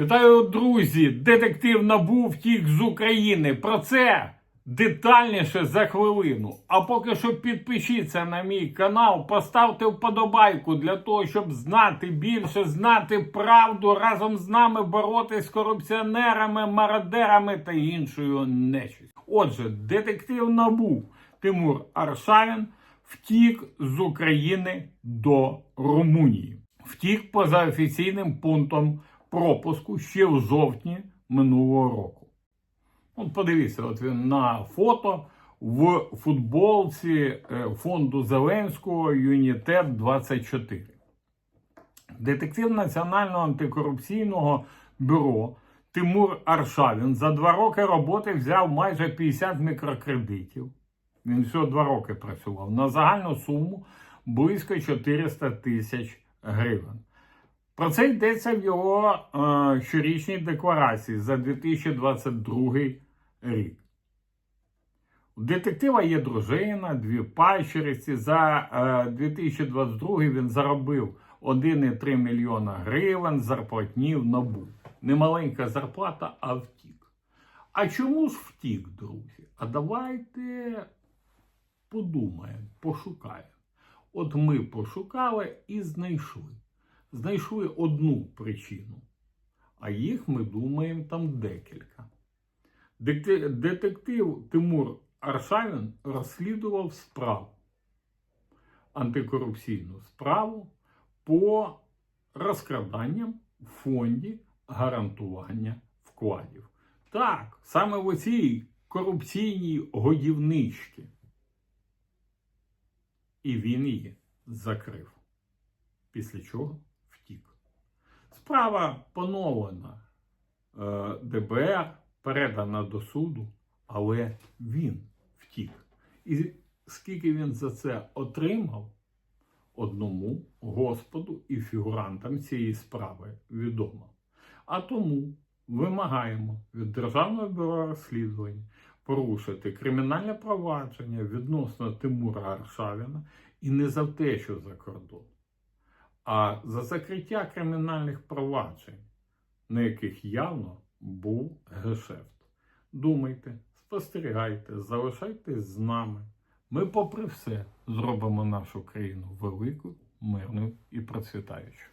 Вітаю, друзі! Детектив набув втік з України. Про це детальніше за хвилину. А поки що підпишіться на мій канал, поставте вподобайку для того, щоб знати більше, знати правду, разом з нами боротися з корупціонерами, мародерами та іншою нечистю. Отже, детектив набув Тимур Аршавін втік з України до Румунії. Втік поза офіційним пунктом пропуску ще в жовтні минулого року. От подивіться, от він на фото в футболці е, фонду Зеленського Юнітет 24. Детектив Національного антикорупційного бюро Тимур Аршавін за два роки роботи взяв майже 50 мікрокредитів. Він всього два роки працював на загальну суму близько 400 тисяч гривень. Про це йдеться в його е, щорічній декларації за 2022 рік. У детектива є дружина, дві пащериці. За е, 2022 він заробив 1,3 мільйона гривень зарплатні в набу. Немаленька зарплата, а втік. А чому ж втік, друзі? А давайте подумаємо, пошукаємо. От ми пошукали і знайшли. Знайшли одну причину, а їх ми думаємо там декілька. Детектив Тимур Аршавін розслідував справу, антикорупційну справу по розкраданням в фонді гарантування вкладів. Так, саме в оцій корупційній годівничці. І він її закрив. Після чого. Справа поновлена е, ДБР, передана до суду, але він втік. І скільки він за це отримав, одному Господу і фігурантам цієї справи відомо. А тому вимагаємо від Державного бюро розслідувань порушити кримінальне провадження відносно Тимура Аршавіна і не за те, що за кордон, а за закриття кримінальних проваджень, на яких явно був гешефт. Думайте, спостерігайте, залишайтесь з нами. Ми, попри все, зробимо нашу країну великою, мирною і процвітаючою.